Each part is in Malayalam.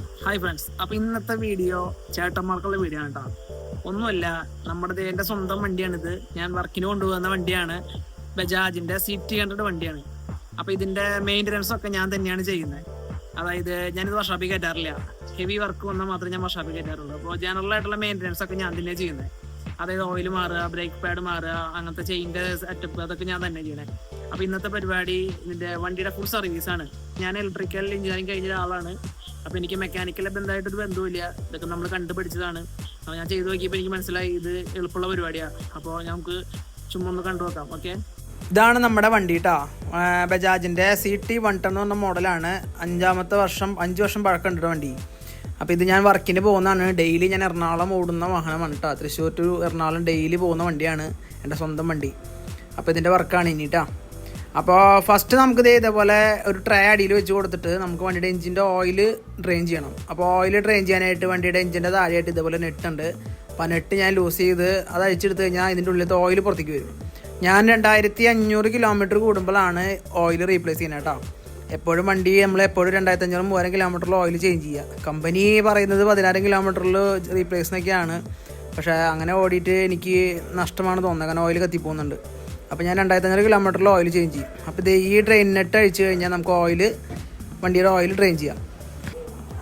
ഹായ് ഫ്രണ്ട്സ് അപ്പൊ ഇന്നത്തെ വീഡിയോ ചേട്ടന്മാർക്കുള്ള വീഡിയോ ആണ് കേട്ടോ ഒന്നുമല്ല നമ്മുടെ എന്റെ സ്വന്തം വണ്ടിയാണിത്. ഞാൻ വർക്കിന് കൊണ്ടുപോകുന്ന വണ്ടിയാണ്. ബജാജിന്റെ സി ടി ഹൺഡ്രഡ് വണ്ടിയാണ്. അപ്പൊ ഇതിന്റെ മെയിന്റനൻസ് ഒക്കെ ഞാൻ തന്നെയാണ് ചെയ്യുന്നത് അതായത് ഞാനിത് വർഷാപ്പിൽ കയറ്റാറില്ല. ഹെവി വർക്ക് വന്നാൽ മാത്രമേ ഞാൻ വർഷാപ്പിൽ കയറ്റാറുള്ളൂ. അപ്പോൾ ജനറൽ ആയിട്ടുള്ള മെയിന്റനൻസ് ഒക്കെ ഞാൻ തന്നെയാണ് ചെയ്യുന്നത് അതായത് ഓയിൽ മാറുക ബ്രേക്ക് പാഡ് മാറുക അങ്ങനത്തെ ചെയിന്റെ സെറ്റപ്പ് അതൊക്കെ ഞാൻ തന്നെ ചെയ്യണേ അപ്പോൾ ഇന്നത്തെ പരിപാടി ഇതിന്റെ വണ്ടിയുടെ ഫുൾ സർവീസ് ആണ്. ഞാൻ ഇലക്ട്രിക്കൽ എഞ്ചിനീയറിംഗ് കഴിഞ്ഞ ഒരാളാണ്. അപ്പൊ എനിക്ക് മെക്കാനിക്കൽ ബന്ധമായിട്ടൊരു ബന്ധമില്ല ഇതൊക്കെ നമ്മൾ കണ്ടുപിടിച്ചതാണ് അപ്പൊ ഞാൻ ചെയ്തു നോക്കിയപ്പോൾ എനിക്ക് മനസ്സിലായി ഇത് എളുപ്പമുള്ള പരിപാടിയാണ് അപ്പൊ നമുക്ക് ചുമ്മാ ഒന്ന് കണ്ടു നോക്കാം ഓക്കെ ഇതാണ് നമ്മുടെ വണ്ടി കേട്ടോ ബജാജിന്റെ സി ടി വൺ ടെൻ എന്ന് പറഞ്ഞ മോഡലാണ്. അഞ്ചാമത്തെ വർഷം അഞ്ച് വർഷം പഴക്കമുണ്ട് വണ്ടി. അപ്പോൾ ഇത് ഞാൻ വർക്കിന് പോകുന്നതാണ്. ഡെയിലി ഞാൻ എറണാകുളം ഓടുന്ന വാഹനമാണ് കേട്ടോ തൃശ്ശൂർ ടു എറണാകുളം ഡെയിലി പോകുന്ന വണ്ടിയാണ് എന്റെ സ്വന്തം വണ്ടി. അപ്പോൾ ഇതിന്റെ വർക്കാണ് ഇനി കേട്ടോ അപ്പോൾ ഫസ്റ്റ് നമുക്കിത് ഇതേ ഇതേപോലെ ഒരു ട്രേ അടിയിൽ വെച്ച് കൊടുത്തിട്ട് നമുക്ക് വണ്ടിയുടെ എഞ്ചിന്റെ ഓയിൽ ഡ്രെയിൻ ചെയ്യണം. അപ്പോൾ ഓയിൽ ഡ്രെയിൻ ചെയ്യാനായിട്ട് വണ്ടിയുടെ എഞ്ചിന്റെ താഴെയായിട്ട് ഇതേപോലെ നെട്ടുണ്ട് അപ്പോൾ നെട്ട് ഞാൻ ലൂസ് ചെയ്ത് അത് അഴിച്ചെടുത്ത് കഴിഞ്ഞാൽ ഇതിന്റെ ഉള്ളിലത്തെ ഓയിൽ പുറത്തേക്ക് വരും. ഞാൻ രണ്ടായിരത്തി അഞ്ഞൂറ് കിലോമീറ്റർ കൂടുമ്പോഴാണ് ഓയിൽ റീപ്ലേസ് ചെയ്യുന്നത് കേട്ടോ. എപ്പോഴും വണ്ടി നമ്മൾ എപ്പോഴും രണ്ടായിരത്തി അഞ്ഞൂറ് മൂവായിരം കിലോമീറ്ററിൽ ഓയിൽ ചേഞ്ച് ചെയ്യുക കമ്പനി പറയുന്നത് പതിനായിരം കിലോമീറ്ററിൽ റീപ്ലേസ് എന്നൊക്കെയാണ് പക്ഷേ അങ്ങനെ ഓടിയിട്ട് എനിക്ക് നഷ്ടമാണ് തോന്നുന്നത് കാരണം ഓയിൽ കത്തിപ്പോകുന്നുണ്ട്. അപ്പോൾ ഞാൻ രണ്ടായിരത്തി അഞ്ഞൂറ് കിലോമീറ്ററിൽ ഓയിൽ ചേഞ്ച് ചെയ്യും. അപ്പോൾ ഇത് ഈ ഡ്രെയിൻ നെറ്റ് അഴിച്ച് കഴിഞ്ഞാൽ നമുക്ക് ഓയിൽ വണ്ടിയുടെ ഓയിൽ ഡ്രെയിൻ ചെയ്യാം.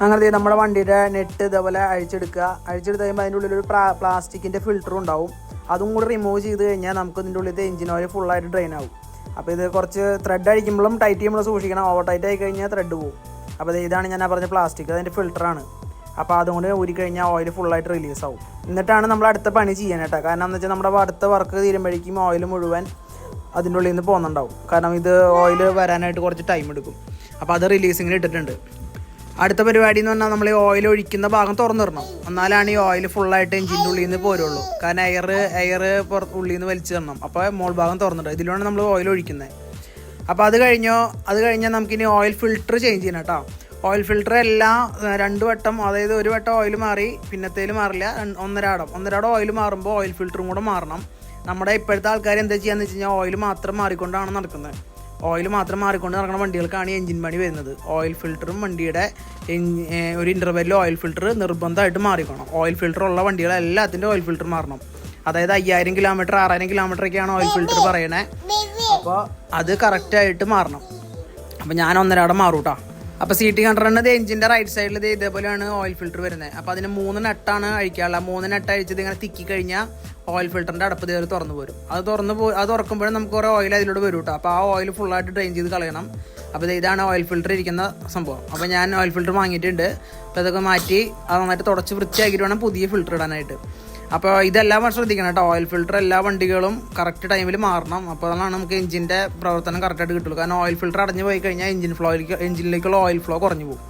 അങ്ങനെ ദേ നമ്മുടെ വണ്ടിയുടെ നെറ്റ് ഇതേപോലെ അഴിച്ചെടുക്കുക. അഴിച്ചെടുത്ത് കഴിയുമ്പോൾ അതിന്റെ ഉള്ളിൽ ഒരു പ്ലാസ്റ്റിക്കിന്റെ ഫിൽറ്റർ ഉണ്ടാവും. അതും കൂടി റിമൂവ് ചെയ്ത് കഴിഞ്ഞാൽ നമുക്ക് ഇതിന്റെ ഉള്ളിലത്തെ എഞ്ചിൻ ഓയിൽ ഫുള്ളായിട്ട് ഡ്രെയിൻ ആവും. അപ്പോൾ ഇത് കുറച്ച് ത്രെഡ് അഴിക്കുമ്പോഴും ടൈറ്റ് ചെയ്യുമ്പോഴും സൂക്ഷിക്കണം. ഓവർ ടൈറ്റ് ആയി കഴിഞ്ഞാൽ ത്രെഡ് പോകും അപ്പോൾ ഇതാണ് ഞാൻ പറഞ്ഞ പ്ലാസ്റ്റിക് അതിന്റെ ഫിൽറ്ററാണ് അപ്പോൾ അതുകൊണ്ട് ഊരി കഴിഞ്ഞാൽ ഓയിൽ ഫുള്ളായിട്ട് റിലീസ് ആവും. എന്നിട്ടാണ് നമ്മൾ അടുത്ത പണി ചെയ്യാൻ കേട്ടോ കാരണം എന്ന് വെച്ചാൽ നമ്മുടെ അടുത്ത വർക്ക് തീരുമ്പോഴേക്കും ഓയിൽ മുഴുവൻ അതിന്റെ ഉള്ളിൽ നിന്ന് പോകുന്നുണ്ടാവും കാരണം ഇത് ഓയിൽ വരാനായിട്ട് കുറച്ച് ടൈം എടുക്കും. അപ്പോൾ അത് റിലീസിങ്ങിന് ഇട്ടിട്ടുണ്ട്. അടുത്ത പരിപാടി എന്ന് പറഞ്ഞാൽ നമ്മൾ ഈ ഓയിൽ ഒഴിക്കുന്ന ഭാഗം തുറന്നിടണം. എന്നാലാണ് ഈ ഓയിൽ ഫുള്ളായിട്ട് എഞ്ചിന്റെ ഉള്ളിൽ നിന്ന് പോരുള്ളൂ. കാരണം എയർ എയർ പുറത്ത് ഉള്ളിൽ നിന്ന് വലിച്ചു തരണം. അപ്പോൾ മോൾ ഭാഗം തുറന്നിടും. ഇതിലാണ് നമ്മൾ ഓയിൽ ഒഴിക്കുന്നത് അപ്പോൾ അത് കഴിഞ്ഞോ അത് കഴിഞ്ഞാൽ നമുക്കിനി ഓയിൽ ഫിൽട്ടർ ചേഞ്ച് ചെയ്യണം കേട്ടോ ഓയിൽ ഫിൽട്ടർ എല്ലാം രണ്ട് വട്ടം അതായത് ഒരു വട്ടം ഓയിൽ മാറി പിന്നത്തേൽ മാറില്ല ഒന്നരാടം. ഒന്നരാടം ഓയിൽ മാറുമ്പോൾ ഓയിൽ ഫിൽറ്ററും കൂടെ മാറണം. നമ്മുടെ ഇപ്പോഴത്തെ ആൾക്കാർ എന്താ ചെയ്യാന്ന് വെച്ച് കഴിഞ്ഞാൽ ഓയിൽ മാത്രം മാറിക്കൊണ്ടാണ് നടക്കുന്നത്. ഓയിൽ മാത്രം മാറിക്കൊണ്ട് നടക്കുന്ന വണ്ടികൾക്കാണ് എഞ്ചിൻ പണി വരുന്നത്. ഓയിൽ ഫിൽറ്ററും വണ്ടിയുടെ ഒരു ഇന്റർവെല്ലിൽ ഓയിൽ ഫിൽറ്റർ നിർബന്ധമായിട്ട് മാറിക്കണം. ഓയിൽ ഫിൽറ്റർ ഉള്ള വണ്ടികൾ എല്ലാത്തിന്റെ ഓയിൽ ഫിൽറ്റർ മാറണം. അതായത് അയ്യായിരം കിലോമീറ്റർ ആറായിരം കിലോമീറ്റർ ഒക്കെയാണ് ഓയിൽ ഫിൽറ്റർ പറയണേ. അപ്പോൾ അത് കറക്റ്റായിട്ട് മാറണം. അപ്പോൾ ഞാൻ ഒന്നരാടം മാറൂട്ടാ. അപ്പോൾ സി ടി ഹൺഡ്രഡിന് എഞ്ചിന്റെ റൈറ്റ് സൈഡിൽ ഇത് ഇതേപോലെയാണ് ഓയിൽ ഫിൽറ്റർ വരുന്നത്. അപ്പോൾ അതിന് മൂന്ന് നെട്ടാണ് അഴിക്കാനുള്ളത്. മൂന്ന് നട്ട് അഴിച്ചത് ഇങ്ങനെ തിക്കി കഴിഞ്ഞാൽ ഓയിൽ ഫിൽറ്ററിന്റെ അടപ്പ് ഇതേപോലെ തുറന്നു പോരും. അത് തുറന്നു പോ അത് തുറക്കുമ്പോഴും നമുക്ക് കുറേ ഓയിൽ അതിലൂടെ വരും കേട്ടോ അപ്പോൾ ആ ഓയിൽ ഫുള്ളായിട്ട് ഡ്രെയിൻ ചെയ്ത് കളയണം. അപ്പോൾ ഇതാണ് ഓയിൽ ഫിൽറ്റർ ഇരിക്കുന്ന സംഭവം. അപ്പോൾ ഞാൻ ഓയിൽ ഫിൽറ്റർ വാങ്ങിയിട്ടുണ്ട്. അപ്പോൾ അതൊക്കെ മാറ്റി അത് നന്നായിട്ട് തുടച്ച് വൃത്തിയാക്കിയിട്ട് വേണം പുതിയ ഫിൽറ്റർ ഇടാനായിട്ട്. അപ്പോൾ ഇതെല്ലാം ശ്രദ്ധിക്കണം കേട്ടോ. ഓയിൽ ഫിൽറ്റർ എല്ലാ വണ്ടികളും കറക്റ്റ് ടൈമിൽ മാറണം. അപ്പോൾ അതാണ് നമുക്ക് എഞ്ചിന്റെ പ്രവർത്തനം കറക്റ്റായിട്ട് കിട്ടുള്ളൂ. കാരണം ഓയിൽ ഫിൽറ്റർ അടഞ്ഞു പോയി കഴിഞ്ഞാൽ എഞ്ചിൻ ഫ്ലോയിലേക്ക് എഞ്ചിനിലേക്കുള്ള ഓയിൽ ഫ്ലോ കുറഞ്ഞു പോകും.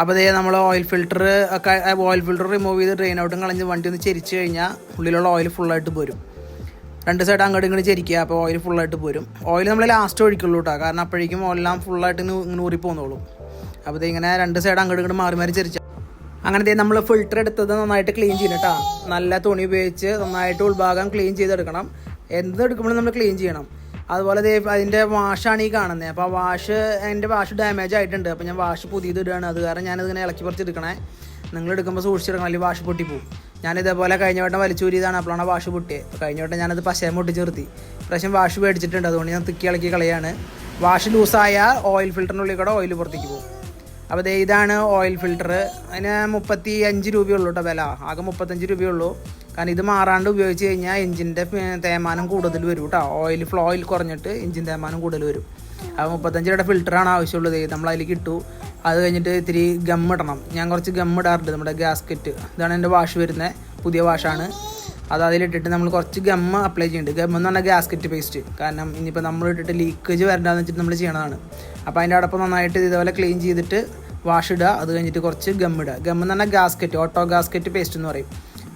അപ്പോൾ അതേ നമ്മൾ ഓയിൽ ഫിൽറ്റർ ഒക്കെ ഓയിൽ ഫിൽറ്റർ റിമൂവ് ചെയ്ത് ഡ്രെയിൻ ഔട്ടും കളഞ്ഞ് വണ്ടി ഒന്ന് ചെരിച്ച് കഴിഞ്ഞാൽ ഉള്ളിലുള്ള ഓയിൽ ഫുള്ളായിട്ട് പോരും. രണ്ട് സൈഡ് അങ്ങോട്ട് ഇങ്ങോട്ട് ചെരിക്കുക അപ്പോൾ ഓയിൽ ഫുള്ളായിട്ട് പോരും. ഓയിൽ നമ്മൾ ലാസ്റ്റ് ഒഴിക്കുള്ളൂ കേട്ടോ കാരണം അപ്പോഴേക്കും ഓയിലെല്ലാം ഫുള്ളായിട്ട് ഇങ്ങനെ ഊറി പോകുന്നുള്ളൂ അപ്പോൾ ഇങ്ങനെ രണ്ട് സൈഡ് അങ്ങോട്ട് ഇങ്ങോട്ട് മാറി മാറി ചെരിച്ച അങ്ങനെ ദേ നമ്മൾ ഫിൽറ്റർ എടുത്തത് നന്നായിട്ട് ക്ലീൻ ചെയ്യണം കേട്ടോ. നല്ല തുണി ഉപയോഗിച്ച് നന്നായിട്ട് ഉൾഭാഗം ക്ലീൻ ചെയ്തെടുക്കണം. എന്ത് എടുക്കുമ്പോഴും നമ്മൾ ക്ലീൻ ചെയ്യണം. അതുപോലെ അതിന്റെ വാഷാണ് ഈ കാണുന്നത് അപ്പോൾ ആ വാഷ് എന്റെ വാഷ് ഡാമേജ് ആയിട്ടുണ്ട്. അപ്പോൾ ഞാൻ വാഷ് പുതിയത് ഇടുകയാണ്. അത് കാരണം ഞാനിതിങ്ങനെ ഇളക്കി പറിച്ച് എടുക്കണേ നിങ്ങൾ എടുക്കുമ്പോൾ സൂക്ഷിച്ചെടുക്കണം അല്ലെങ്കിൽ വാഷ് പൊട്ടിപ്പോവും ഞാൻ ഇതേപോലെ കഴിഞ്ഞ വട്ടം വലിച്ചൂരിയതാണ് അപ്പോഴാണ് വാഷ് പൊട്ടിയത് കഴിഞ്ഞ വട്ടം ഞാനത് പശയം പൊട്ടി ചേർത്തി പ്രാവശ്യം വാഷ് മേടിച്ചിട്ടുണ്ട്. അതുകൊണ്ട് ഞാൻ തിക്കി ഇളക്കി കളയാണ്. വാഷ് ലൂസായ ഓയിൽ ഫിൽറ്ററിനുള്ളിൽ കൂടെ ഓയിൽ പുറത്തേക്ക് പോകും. അപ്പോൾ ദേ ഇതാണ് ഓയിൽ ഫിൽട്ടർ അതിന് മുപ്പത്തി അഞ്ച് രൂപയുള്ളൂ കേട്ടോ വില. ആകെ മുപ്പത്തഞ്ച് രൂപയുള്ളൂ. കാരണം ഇത് മാറാണ്ട് ഉപയോഗിച്ച് കഴിഞ്ഞാൽ എഞ്ചിന്റെ തേമാനം കൂടുതൽ വരും കേട്ടോ ഓയിൽ ഫ്ലോ ഓയിൽ കുറഞ്ഞിട്ട് എഞ്ചിൻ തേമാനം കൂടുതൽ വരും. അപ്പോൾ മുപ്പത്തഞ്ച് രൂപയുടെ ഫിൽറ്ററാണ് ആവശ്യമുള്ളത്. നമ്മൾ അതിലേക്ക് ഇട്ടു. അത് കഴിഞ്ഞിട്ട് ഇത്തിരി ഗം ഇടണം. ഞാൻ കുറച്ച് ഗം ഇടാറുണ്ട് നമ്മുടെ ഗ്യാസ്കറ്റ് ഇതാണ് എന്റെ വാഷ് വരുന്നത്. പുതിയ വാഷാണ് അത് അതിലിട്ടിട്ട് നമ്മൾ കുറച്ച് ഗം അപ്ലൈ ചെയ്യുന്നുണ്ട്. ഗമ്മ എന്ന് പറഞ്ഞാൽ ഗ്യാസ്കറ്റ് പേസ്റ്റ് കാരണം ഇനിയിപ്പോൾ നമ്മൾ ഇട്ടിട്ട് ലീക്കേജ് വരണ്ടെന്ന് വെച്ചിട്ട് നമ്മൾ ചെയ്യണതാണ്. അപ്പോൾ അതിന്റെ അടപ്പം നന്നായിട്ട് ഇതേപോലെ ക്ലീൻ ചെയ്തിട്ട് വാഷ് ഇടുക അത് കഴിഞ്ഞിട്ട് കുറച്ച് ഗം ഇടുക ഗം എന്ന് പറഞ്ഞാൽ ഗാസ്കറ്റ് ഓട്ടോ ഗാസ്കറ്റ് പേസ്റ്റ് എന്ന് പറയും.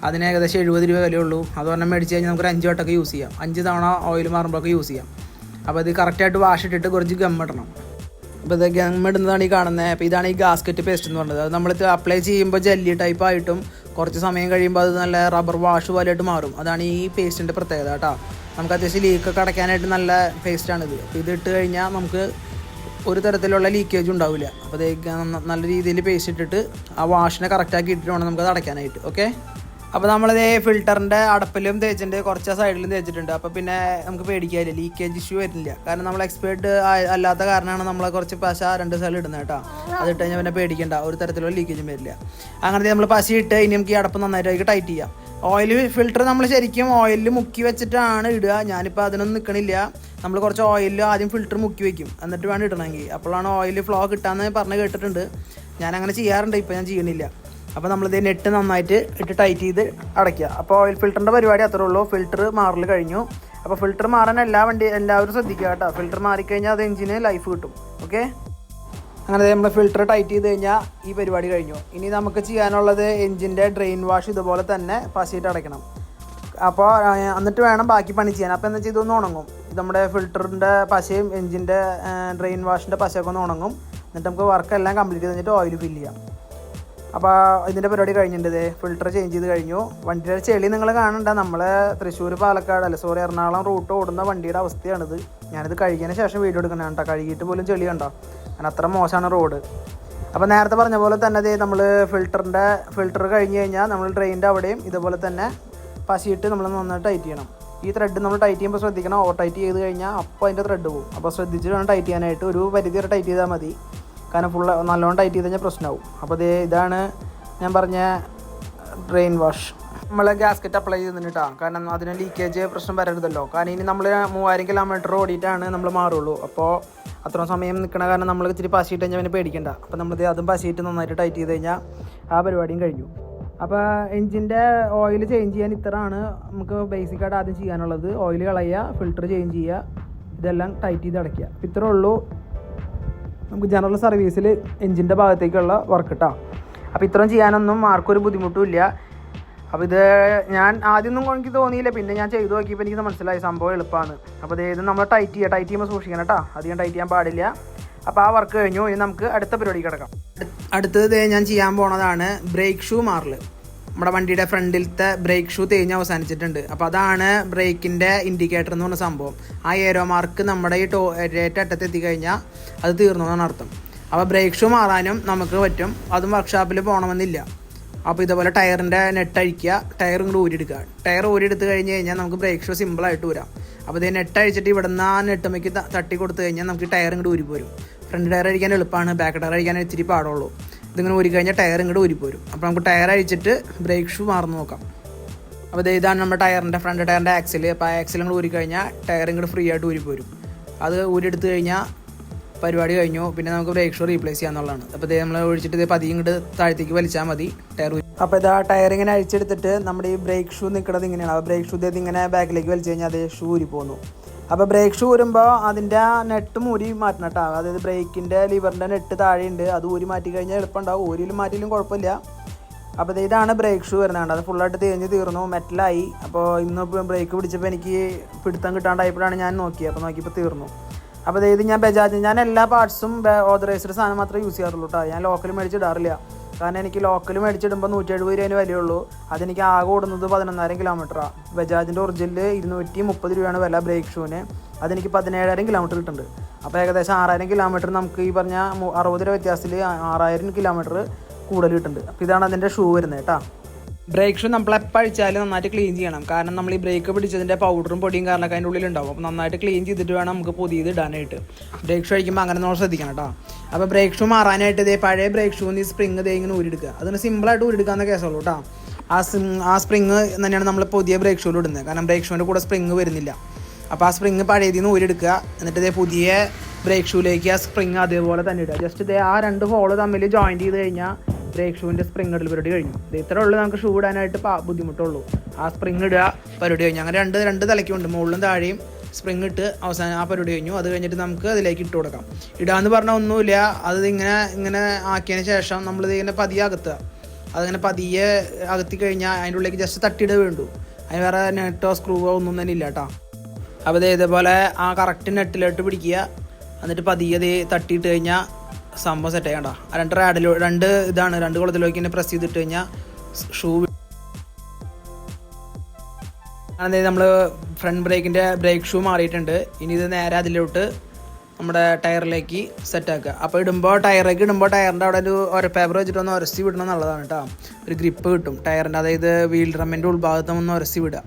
അതിന് ഏകദേശം എഴുപത് രൂപ വിലയുള്ളൂ പറഞ്ഞാൽ മേടിച്ച് കഴിഞ്ഞാൽ നമുക്ക് അഞ്ച് വട്ടമൊക്കെ യൂസ് ചെയ്യാം. അഞ്ച് തവണ ഓയിൽ മാറുമ്പോഴൊക്കെ യൂസ് ചെയ്യാം. അപ്പോൾ ഇത് കറക്റ്റായിട്ട് വാഷ് ഇട്ടിട്ട് കുറച്ച് ഗം ഇടണം. അപ്പോൾ ഇത് ഗം ഇടുന്നതാണ് ഈ കാണുന്നത്. അപ്പോൾ ഇതാണ് ഈ ഗാസ്കറ്റ് പേസ്റ്റ് എന്ന് പറയുന്നത് അത് നമ്മൾ അപ്ലൈ ചെയ്യുമ്പോൾ ജെല്ലി ടൈപ്പ് ആയിട്ടും കുറച്ച് സമയം കഴിയുമ്പോൾ അത് നല്ല റബ്ബർ വാഷ് പോലെയായിട്ട് മാറും. അതാണ് ഈ പേസ്റ്റിന്റെ പ്രത്യേകത കേട്ടോ. നമുക്ക് അത്യാവശ്യം ലീക്കൊക്കെ അടയ്ക്കാനായിട്ട് നല്ല പേസ്റ്റാണിത് അപ്പോൾ ഇത് ഇട്ട് കഴിഞ്ഞാൽ നമുക്ക് ഒരു തരത്തിലുള്ള ലീക്കേജ് ഉണ്ടാവില്ല. അപ്പോൾ നല്ല രീതിയിൽ പേസ്റ്റ് ഇട്ടിട്ട് ആ വാഷിനെ കറക്റ്റാക്കി ഇട്ടിട്ട് വേണം നമുക്കത് അടയ്ക്കാനായിട്ട് ഓക്കെ അപ്പോൾ നമ്മളത് ഫിൽറ്ററിന്റെ അടപ്പിലും തേച്ചിട്ടുണ്ട് കുറച്ച് സൈഡിലും തേച്ചിട്ടുണ്ട്. അപ്പോൾ പിന്നെ നമുക്ക് പേടിക്കാതില്ല ലീക്കേജ് ഇഷ്യൂ വരുന്നില്ല. കാരണം നമ്മൾ എക്സ്പേർട്ട് അല്ലാത്ത കാരണമാണ് നമ്മൾ കുറച്ച് പശ രണ്ട് സൈഡിൽ ഇടുന്നത് കേട്ടോ. അതിട്ട് കഴിഞ്ഞാൽ പിന്നെ പേടിക്കേണ്ട ഒരു തരത്തിലുള്ള ലീക്കേജും വരില്ല. അങ്ങനത്തെ നമ്മൾ പശ ഇട്ട് ഇനി നമുക്ക് ഈ അടപ്പ് നന്നായിട്ട് ടൈറ്റ് ചെയ്യാം. ഓയിൽ ഫിൽട്ടർ നമ്മൾ ശരിക്കും ഓയിലിൽ മുക്കി വെച്ചിട്ടാണ് ഇടുക. ഞാനിപ്പോൾ അതിനൊന്നും നിൽക്കണില്ല നമ്മൾ കുറച്ച് ഓയിലിൽ ആദ്യം ഫിൽട്ടർ മുക്കി വെക്കും. എന്നിട്ട് വേണം ഇടണമെങ്കിൽ. അപ്പോഴാണ് ഓയിൽ ഫ്ലോ കിട്ടാന്ന് പറഞ്ഞ് കേട്ടിട്ടുണ്ട്. ഞാൻ അങ്ങനെ ചെയ്യാറുണ്ട്. ഇപ്പോൾ ഞാൻ ചെയ്യണില്ല. അപ്പോൾ നമ്മളിത് നെറ്റ് നന്നായിട്ട് ഇട്ട് ടൈറ്റ് ചെയ്ത് അടയ്ക്കുക. അപ്പോൾ ഓയിൽ ഫിൽറ്ററിന്റെ പരിപാടി അത്രേ ഉള്ളൂ. ഫിൽറ്റർ മാറൽ കഴിഞ്ഞു. അപ്പോൾ ഫിൽറ്റർ മാറാൻ എല്ലാ വണ്ടി എല്ലാവരും ശ്രദ്ധിക്കുക കേട്ടോ. ഫിൽറ്റർ മാറിക്കഴിഞ്ഞാൽ അത് എഞ്ചിന് ലൈഫ് കിട്ടും. ഓക്കെ അങ്ങനെ നമ്മൾ ഫിൽറ്റർ ടൈറ്റ് ചെയ്ത് കഴിഞ്ഞാൽ ഈ പരിപാടി കഴിഞ്ഞു. ഇനി നമുക്ക് ചെയ്യാനുള്ളത് എഞ്ചിന്റെ ഡ്രെയിൻ വാഷ് ഇതുപോലെ തന്നെ പശയിട്ട് അടയ്ക്കണം. അപ്പോൾ എന്നിട്ട് വേണം ബാക്കി പണി ചെയ്യാൻ. അപ്പോൾ എന്താ വെച്ചാൽ ഇതൊന്ന് ഉണങ്ങും. നമ്മുടെ ഫിൽറ്ററിന്റെ പശയും എഞ്ചിന്റെ ഡ്രെയിൻ വാഷിന്റെ പശയൊക്കെ ഒന്ന് ഉണങ്ങും. എന്നിട്ട് നമുക്ക് വർക്ക് എല്ലാം കംപ്ലീറ്റ് ചെയ്ത് ഓയിൽ ഫില്ല് ചെയ്യാം. അപ്പോൾ ഇതിന്റെ പരിപാടി കഴിഞ്ഞിട്ടുണ്ട് ഫിൽറ്റർ ചേഞ്ച് ചെയ്ത് കഴിഞ്ഞു. വണ്ടിയുടെ ചെളി നിങ്ങൾ കാണണ്ട. നമ്മൾ തൃശ്ശൂർ പാലക്കാട് അല്ല? സോറി എറണാകുളം റൂട്ട് ഓടുന്ന വണ്ടിയുടെ അവസ്ഥയാണിത്. ഞാനിത് കഴുകിയതിന് ശേഷം വീഡിയോ എടുക്കണം കഴുകിയിട്ട് പോലും ചെളി കണ്ടോ? കാരണം അത്ര മോശമാണ് റോഡ്. അപ്പോൾ നേരത്തെ പറഞ്ഞ പോലെ തന്നെ നമ്മൾ ഫിൽറ്ററിന്റെ ഫിൽറ്റർ കഴിഞ്ഞ് കഴിഞ്ഞാൽ നമ്മൾ ട്രെയിനിന്റെ അവിടെയും ഇതുപോലെ തന്നെ പശിയിട്ട് നമ്മൾ നന്നായിട്ട് ടൈറ്റ് ചെയ്യണം. ഈ ത്രെഡ് നമ്മൾ ടൈറ്റ് ചെയ്യുമ്പോൾ ശ്രദ്ധിക്കണം ഓവർ ടൈറ്റ് ചെയ്ത് കഴിഞ്ഞാൽ അപ്പോൾ അതിന്റെ ത്രെഡ് പോകും. അപ്പോൾ ശ്രദ്ധിച്ച് വേണം ടൈറ്റ് ചെയ്യാനായിട്ട്. ഒരു പരിധി വരെ ടൈറ്റ് ചെയ്താൽ മതി. കാരണം ഫുള്ള് നല്ലോണം ടൈറ്റ് ചെയ്ത് കഴിഞ്ഞാൽ പ്രശ്നമാവും അപ്പോൾ ഇതാണ് ഞാൻ പറഞ്ഞ ഡ്രെയിൻ വാഷ് നമ്മൾ ഗ്യാസ്കറ്റ് അപ്ലൈ ചെയ്തിട്ടാ കാരണം അതിന് ലീക്കേജ് പ്രശ്നം വരരുതല്ലോ. കാരണം ഇനി നമ്മൾ മൂവായിരം കിലോമീറ്റർ ഓടിയിട്ടാണ് നമ്മൾ മാറുള്ളൂ. അപ്പോൾ അത്രയും സമയം നിൽക്കണ കാരണം നമ്മൾ ഇച്ചിരി പശിയിട്ട് കഴിഞ്ഞാൽ പിന്നെ പേടിക്കണ്ട. അപ്പോൾ നമ്മൾ അതും പശിയിട്ട് നന്നായിട്ട് ടൈറ്റ് ചെയ്ത് കഴിഞ്ഞാൽ ആ പരിപാടിയും കഴിഞ്ഞു. അപ്പോൾ എഞ്ചിന്റെ ഓയിൽ ചേഞ്ച് ചെയ്യാൻ ഇത്രയാണ് നമുക്ക് ബേസിക്കായിട്ട് ആദ്യം ചെയ്യാനുള്ളത്. ഓയിൽ കളയുക ഫിൽറ്റർ ചേഞ്ച് ചെയ്യുക ഇതെല്ലാം ടൈറ്റ് ചെയ്ത് അടയ്ക്കുക. അപ്പം ഇത്രേ ഉള്ളൂ. നമുക്ക് ജനറൽ സർവീസിൽ എഞ്ചിന്റെ ഭാഗത്തേക്കുള്ള വർക്ക് കിട്ടാം അപ്പോൾ ഇത്രയും ചെയ്യാനൊന്നും ആർക്കൊരു ബുദ്ധിമുട്ടും ഇല്ല. അപ്പോൾ ഇത് ഞാൻ ആദ്യമൊന്നും എനിക്ക് തോന്നിയില്ല. പിന്നെ ഞാൻ ചെയ്തു നോക്കിയപ്പോൾ എനിക്ക് മനസ്സിലായി സംഭവം എളുപ്പമാണ് അപ്പോൾ ഇത് നമ്മൾ ടൈറ്റ് ചെയ്യുക ടൈറ്റ് ചെയ്യുമ്പോൾ സൂക്ഷിക്കണം കേട്ടോ അധികം ടൈറ്റ് ചെയ്യാൻ പാടില്ല. അപ്പോൾ ആ വർക്ക് കഴിഞ്ഞു. ഇനി നമുക്ക് അടുത്ത പരിപാടി കിടക്കാം. അടുത്തത് ഞാൻ ചെയ്യാൻ പോണതാണ് ബ്രേക്ക് ഷൂ മാറൽ നമ്മുടെ വണ്ടിയുടെ ഫ്രണ്ടിലത്തെ ബ്രേക്ക് ഷൂ തേഞ്ഞ് അവസാനിച്ചിട്ടുണ്ട്. അപ്പോൾ അതാണ് ബ്രേക്കിന്റെ ഇൻഡിക്കേറ്റർ എന്ന് പറഞ്ഞ സംഭവം. ആ ഏരോ മാർക്ക് നമ്മുടെ ഈ ടോ ഏറ്റ അറ്റത്ത് എത്തിക്കഴിഞ്ഞാൽ അത് തീർന്നു എന്നാണ് അർത്ഥം. അപ്പോൾ ബ്രേക്ക് ഷൂ മാറാനും നമുക്ക് പറ്റും. അതും വർക്ക്ഷോപ്പിൽ പോകണമെന്നില്ല അപ്പോൾ ഇതുപോലെ ടയറിന്റെ നെറ്റ് അഴിക്കുക ടയർ കൂടി ഊരിയെടുക്കുക. ടയർ ഊരിയെടുത്ത് കഴിഞ്ഞ് കഴിഞ്ഞാൽ നമുക്ക് ബ്രേക്ക് ഷൂ സിമ്പിളായിട്ട് വരാം അപ്പോൾ ഇത് നെറ്റ് അഴിച്ചിട്ട് ഇവിടുന്ന് ആ നെട്ടുമ്മയ്ക്ക് തട്ടി കൊടുത്തു കഴിഞ്ഞാൽ നമുക്ക് ടയർ ഇങ്ങോട്ട് ഊരിപ്പോരും ഫ്രണ്ട് ടയർ അഴിക്കാൻ എളുപ്പമാണ് ബാക്ക് ടയർ അഴിക്കാൻ ഇച്ചിരി പാടുള്ളൂ. ഇതിങ്ങനെ ഊരി കഴിഞ്ഞാൽ ടയർ ഇങ്ങോട്ട് ഊരിപ്പോരും അപ്പോൾ നമുക്ക് ടയർ അഴിച്ചിട്ട് ബ്രേക്ക് ഷൂ മാറുന്നു നോക്കാം. അപ്പോൾ ഇതാണ് നമ്മുടെ ടയറിന്റെ ഫ്രണ്ട് ടയറിന്റെ ആക്സിൽ അപ്പോൾ ആ ആക്സിൽ ഇങ്ങോട്ട് ഊരി കഴിഞ്ഞാൽ ടയർ ഇങ്ങോട്ട് ഫ്രീ ആയിട്ട് ഊരിപ്പോരും അത് ഊരിയെടുത്ത് കഴിഞ്ഞാൽ പരിപാടി കഴിഞ്ഞു. പിന്നെ നമുക്ക് ബ്രേക്ക് ഷോ റീപ്ലേസ് ചെയ്യാന്നുള്ളതാണ്. അപ്പോൾ ഇത് നമ്മൾ ഒഴിച്ചിട്ട് ഇത് പതിയും ഇങ്ങോട്ട് താഴത്തേക്ക് വലിച്ചാൽ മതി ടയർ അപ്പോൾ ഇതാ ടയർ ഇങ്ങനെ അഴിച്ചെടുത്തിട്ട് നമ്മുടെ ഈ ബ്രേക്ക് ഷൂ നിൽക്കുന്നത് ഇങ്ങനെയാണ്. അപ്പോൾ ബ്രേക്ക് ഷൂ ഇത് ഇങ്ങനെ ബാക്കിലേക്ക് വലിച്ചു കഴിഞ്ഞാൽ അത് ഷൂ ഊരി പോകുന്നു അപ്പോൾ ബ്രേക്ക് ഷൂ ഊരുമ്പോൾ അതിന്റെ നെട്ടും ഊരി മാറ്റണം കേട്ടോ. അതായത് ബ്രേക്കിന്റെ ലിവറിന്റെ നെട്ട് താഴെയുണ്ട്. അത് ഊരി മാറ്റി കഴിഞ്ഞാൽ എളുപ്പമുണ്ടാവും. ഊരിലും മാറ്റിയിലും കുഴപ്പമില്ല. അപ്പോൾ ഇതാണ് ബ്രേക്ക് ഷൂ വരുന്നത് അത് ഫുള്ളായിട്ട് തേഞ്ഞ് തീർന്നു. മെറ്റലായി അപ്പോൾ ഇന്ന് ബ്രേക്ക് പിടിച്ചപ്പോൾ എനിക്ക് പിടുത്തം കിട്ടാണ്ടായപ്പോഴാണ് ഞാൻ നോക്കിയത് അപ്പോൾ നോക്കിയപ്പോൾ തീർന്നു. അപ്പോൾ ഇത് ഞാൻ ബജാജ് ഞാൻ എല്ലാ പാർട്സും ഓതറൈസ്ഡ് സാധനം മാത്രമേ യൂസ് ചെയ്യാറുള്ളൂ കേട്ടോ ഞാൻ ലോക്കൽ മേടിച്ചിടാറില്ല കാരണം എനിക്ക് ലോക്കൽ മേടിച്ചിടുമ്പോൾ നൂറ്റി എഴുപത് രൂപേനെ വിലയുള്ളൂ. അതെനിക്ക് ആകെ ഓടുന്നത് പതിനൊന്നായിരം കിലോമീറ്ററാണ് ബജാജിന്റെ ഒറിജിനൽ ഇരുന്നൂറ്റി മുപ്പത് രൂപയാണ് വില ബ്രേക്ക് ഷൂവിന് അതെനിക്ക് പതിനേഴായിരം കിലോമീറ്റർ കിട്ടുന്നുണ്ട്. അപ്പോൾ ഏകദേശം ആറായിരം കിലോമീറ്റർ നമുക്ക് ഈ പറഞ്ഞ അറുപത് രൂപ വ്യത്യാസത്തിൽ ആറായിരം കിലോമീറ്റർ കൂടുതൽ കിട്ടുന്നുണ്ട്. അപ്പോൾ ഇതാണ് അതിന്റെ ഷൂ വരുന്നത് കേട്ടോ ബ്രേക്ക് ഷൂ നമ്മൾ എപ്പോൾ അഴിച്ചാലും നന്നായിട്ട് ക്ലീൻ ചെയ്യണം. കാരണം നമ്മൾ ഈ ബ്രേക്ക് പിടിച്ചതിന്റെ പൗഡറും പൊടിയും കാരണമൊക്കെ അതിന്റെ ഉള്ളിലുണ്ടാവും അപ്പോൾ നന്നായിട്ട് ക്ലീൻ ചെയ്തിട്ട് വേണം നമുക്ക് പുതിയത് ഇടാനായിട്ട്. ബ്രേക്ക് ഷൂ അഴിക്കുമ്പോൾ അങ്ങനെ നമ്മൾ ശ്രദ്ധിക്കണം കേട്ടോ അപ്പോൾ ബ്രേക്ക് ഷൂ മാറാനായിട്ട് ഇതേ പഴയ ബ്രേക്ക് ഷൂന്ന് ഈ സ്പ്രിങ് ഇതേ ഇങ്ങനെ ഊരിയെടുക്കുക. അതിന് സിമ്പിളായിട്ട് ഊരിയെടുക്കാവുന്ന കേസുള്ളൂ കേട്ടോ ആ ആ സ്പ്രിങ് തന്നെയാണ് നമ്മൾ പുതിയ ബ്രേക്ക് ഷൂയിൽ ഇടുന്നത്. കാരണം ബ്രേക്ക് ഷൂവിന്റെ കൂടെ സ്പ്രിങ് വരുന്നില്ല. അപ്പോൾ ആ സ്പ്രിങ് പഴയതിൽ നിന്ന് ഊരിയെടുക്കുക. എന്നിട്ട് ഇതേ പുതിയ ബ്രേക്ക് ഷൂയിലേക്ക് ആ സ്പ്രിങ് അതേപോലെ തന്നെ ഇടുക. ജസ്റ്റ് ഇതേ ആ രണ്ട് ഹോൾ തമ്മിൽ ജോയിന്റ് ചെയ്ത് കഴിഞ്ഞാൽ ഷൂവിന്റെ സ്പ്രിങ് ഇടൽ പരിപാടി കഴിഞ്ഞു. ഇത് ഇത്ര ഉള്ളൂ നമുക്ക് ഷൂ ഇടാനായിട്ട് ബുദ്ധിമുട്ടുള്ളൂ. ആ സ്പ്രിങ് ഇടുക പരിപാടി കഴിഞ്ഞു. അങ്ങനെ രണ്ട് രണ്ട് തലയ്ക്കുണ്ട്. മുകളിലും താഴെയും സ്പ്രിങ് ഇട്ട് അവസാനം ആ പരിപാടി കഴിഞ്ഞു. അത് കഴിഞ്ഞിട്ട് നമുക്ക് അതിലേക്ക് ഇട്ട് കൊടുക്കാം. ഇടാന്ന് പറഞ്ഞാൽ ഒന്നുമില്ല. അത് ഇങ്ങനെ ഇങ്ങനെ ആക്കിയതിന് ശേഷം നമ്മളിത് ഇങ്ങനെ പതിയെ അകത്തുക. അതിങ്ങനെ പതിയെ അകത്തി കഴിഞ്ഞാൽ അതിന്റെ ഉള്ളിലേക്ക് ജസ്റ്റ് തട്ടിയിട വേണ്ടു. അതിന് വേറെ നെട്ടോ സ്ക്രൂവോ ഒന്നും തന്നെ ഇല്ല കേട്ടോ. അപ്പോൾ ഇതേപോലെ ആ കറക്റ്റ് നെറ്റിലോട്ട് പിടിക്കുക. എന്നിട്ട് പതിയെ തട്ടിയിട്ട് കഴിഞ്ഞാൽ സംഭവം സെറ്റ് ചെയ്യണ്ട രണ്ട് റാഡിലോ രണ്ട് ഇതാണ് രണ്ട് കുളത്തിലേക്ക് തന്നെ പ്രസ് ചെയ്തിട്ട് കഴിഞ്ഞാൽ ഷൂ അതായത് നമ്മൾ ഫ്രണ്ട് ബ്രേക്കിന്റെ ബ്രേക്ക് ഷൂ മാറിയിട്ടുണ്ട്. ഇനി ഇത് നേരെ അതിലോട്ട് നമ്മുടെ ടയറിലേക്ക് സെറ്റ് ആക്കുക. അപ്പോൾ ഇടുമ്പോൾ ടയറിലേക്ക് ഇടുമ്പോൾ ടയറിന്റെ അവിടെ ഒരു ഒരു പേപ്പർ വെച്ചിട്ട് ഒന്ന് ഉരസി വിടണം എന്നുള്ളതാണ് കേട്ടോ ഒരു ഗ്രിപ്പ് കിട്ടും. ടയറിന്റെ അതായത് വീൽ ഡ്രമ്മിന്റെ ഉൾഭാഗത്ത് ഒന്ന് ഉരസി വിടുക.